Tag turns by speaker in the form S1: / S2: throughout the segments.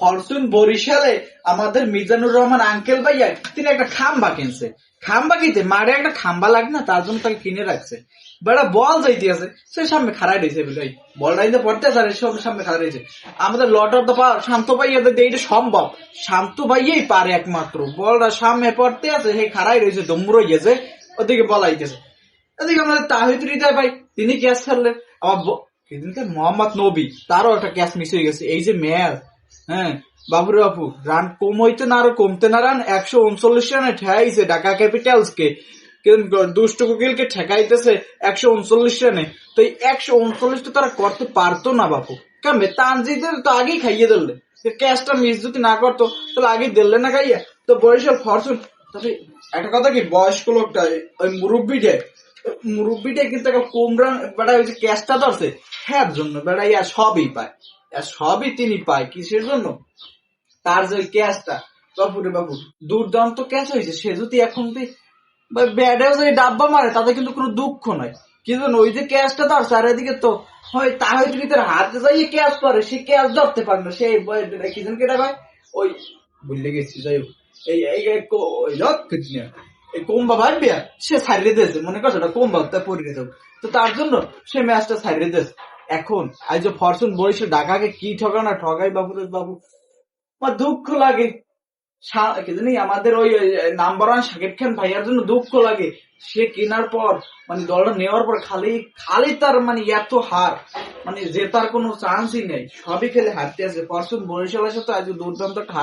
S1: Fortune বরিশালে আমাদের Mizanur Rahman uncle ভাইয়া তিনি একটা খাম্বা কিনছে। খাম্বা কিনতে মারে একটা খাম্বা লাগে না, তার জন্য তাকে কিনে রাখছে। বেড়া বল যাইতে আছে, সে সামনে খাড়াই রয়েছে ভাই বলটা কিন্তু পড়তে আছে, আর সব সামনে খাড়াই রয়েছে আমাদের lot of the power Shanto ভাইয়া দেখতে এইটা সম্ভব, শান্ত ভাইয়াই পারে একমাত্র। বলটা সামনে পড়তে আছে, সেই খাড়াই রয়েছে দমুর গেছে, ওদিকে বলাইতেছে। এদিকে আমাদের তাহিদ হৃদয় ভাই, তিনি আমার ব- সেদিনকে মোহাম্মদ নবী, তারও একটা ক্যাচ মিস হয়ে গেছে। এই যে ম্যাচ হ্যাঁ বাবুরে বাপু, রান কম হইতে না, আরও কমতে না রান একশো উনচল্লিশ রানে ঠেকাইছে ঢাকা ক্যাপিটালস কে দুষ্ট কুকিলকে ঠেকাইতেছে একশো উনচল্লিশ রানে। তো এই একশো উনচল্লিশটা তারা করতে পারতো না বাপু। কেমন তানজিদের তো আগেই খাইয়ে দিলে। ক্যাচটা মিস যদি না করতো, তাহলে আগেই দিলে না খাইয়া। তো বরিশাল ফরচুন। তবে একটা কথা কি, বয়স্ক লোকটা ওই মুরব্বীটা মুরব্বীটা কিন্তু একটা কোমরান বেড়া ওই যে ক্যাশটা ধরছে হ্যাঁ জন্য বেড়া ইয়া সবই পায়। সবই তিনি পায় কিসের জন্য? তার যে ক্যাশটা বাপুরে বাপু দুর্দান্ত ক্যাচ হয়েছে। সে যদি এখন ব্যাডেও যে ডাব্বা মারে, তাতে কিন্তু কোনো দুঃখ নাই কিন্তু ওই যে ক্যাচটা ধর চারিদিকে তো হয়, তা হয়তো ভিতরে হাতে যাইয়ে ক্যাচ করে, সে ক্যাচ ধরতে পারে না। সেই কি যেন কেটা ভাই ওই ভুলে গেছি, যাই এই এই এই কোম্বা ভাববে সে ছাড়িয়ে দিয়েছে। মনে করছে কোম্বা তা পড়ে যাবে তো তার জন্য সে ম্যাচটা ছাড়িয়ে দিয়েছে। এখন, আজ যে ফরচুন বরিশে ঢাকাকে কি ঠকানা ঠকাই বাবু বাবু। আমার দুঃখ লাগে। আমাদের ওই নাম্বার ওয়ান শাকিব খান ভাইয়ার জন্য দুঃখ লাগে। সে কেনার পর মানে দলটা নেওয়ার পর খালি খালি তার মানে এত হার মানে জেতার কোনো চান্সই নেই। সবই খেলে হারতে আছে। পরশুন বরিশালের সাথে আজকে দুর্দান্ত একটা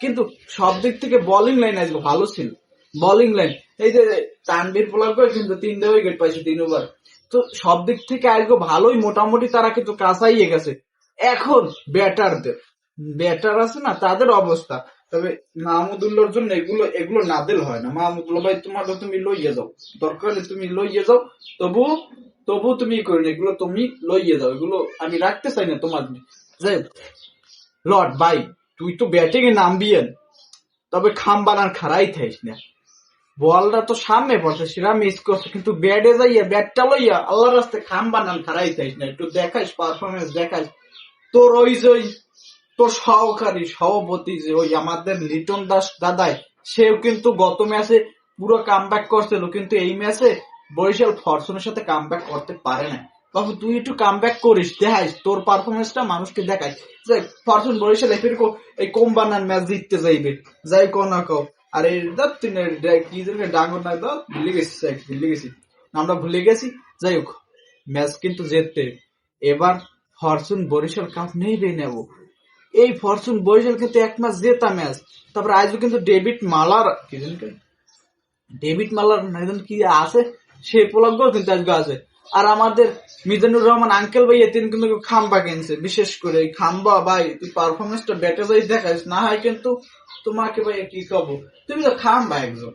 S1: কিন্তু সব দিক থেকে বোলিং লাইন আজকে ভালো ছিল। বোলিং লাইন এই যে তানবীর করে কিন্তু তিনটে উইকেট পাইছে তিন ওভার তো সব দিক থেকে আজকে ভালোই মোটামুটি তারা কিন্তু কাঁচাইয়ে গেছে। এখন ব্যাটারদের ব্যাটার আছে না তাদের অবস্থা। তবে মাহমুদুল্লাহর জন্য এগুলো এগুলো নাদেল হয় না। মাহমুদুল্লাহ ভাই তোমার তুমি লইয়ে যাও। দরকার হলে তুমি লইয়ে যাও। তবু তবু তুমি করো না এগুলো তুমি লইয়ে যাও। এগুলো আমি রাখতে চাই না তোমার হোক, লর্ড ভাই তুই তো ব্যাটিং এ নামবিয়েন। তবে খাম বানার খারাই থাইস না। বলটা তো সামনে পড়ছে সেটা মিস করছে, কিন্তু ব্যাটে যাইয়া ব্যাটটা লইয়া আল্লাহর রাস্তায় খাম বানান খারাই থাইস না, একটু দেখাইস পারফরমেন্স দেখাইস। তোর ওই যে তোর সহকারী, সভাপতি যে ওই আমাদের লিটন দাস দাদাই, সেও কিন্তু গত ম্যাচে পুরো কাম করছিল, কিন্তু এই ম্যাচে বরিশাল ফরচুনের সাথে কাম করতে পারে না বাবু, তুই একটু কাম ব্যাক করিস, দেখাইস, তোর পারফরমেন্সটা মানুষকে দেখাই যে ফরচুন বরিশাল এই কম বানান ম্যাচ জিততে যাইবে। যাই কো না কো আর দাঁত তুই কি যেন ডাঙ্গর না দাও ভুলে গেছি ভুলে গেছি। আমরা ভুলে গেছি। যাই হোক, ম্যাচ কিন্তু জিততে এবার ফরচুন বরিশাল কাপ নেবে নেব। এই ফরচুন বরিশাল কিন্তু এক ম্যাচ জেতা ম্যাচ। তারপরে আজও কিন্তু ডেভিড মালার কি? ডেভিড মালার কি আছে? সেই উপলব্ধ কিন্তু আজকে আছে। আর আমাদের মিজানুর রহমান আঙ্কেল ভাই তিনি কিন্তু খাম্বা কিনছে, বিশেষ করে এই খাম্বা ভাই, তুই পারফরমেন্সটা ব্যাটে যাই দেখাইস না হয় কিন্তু তোমাকে ভাই কি কব? তুমি তো খাম্বা একজন।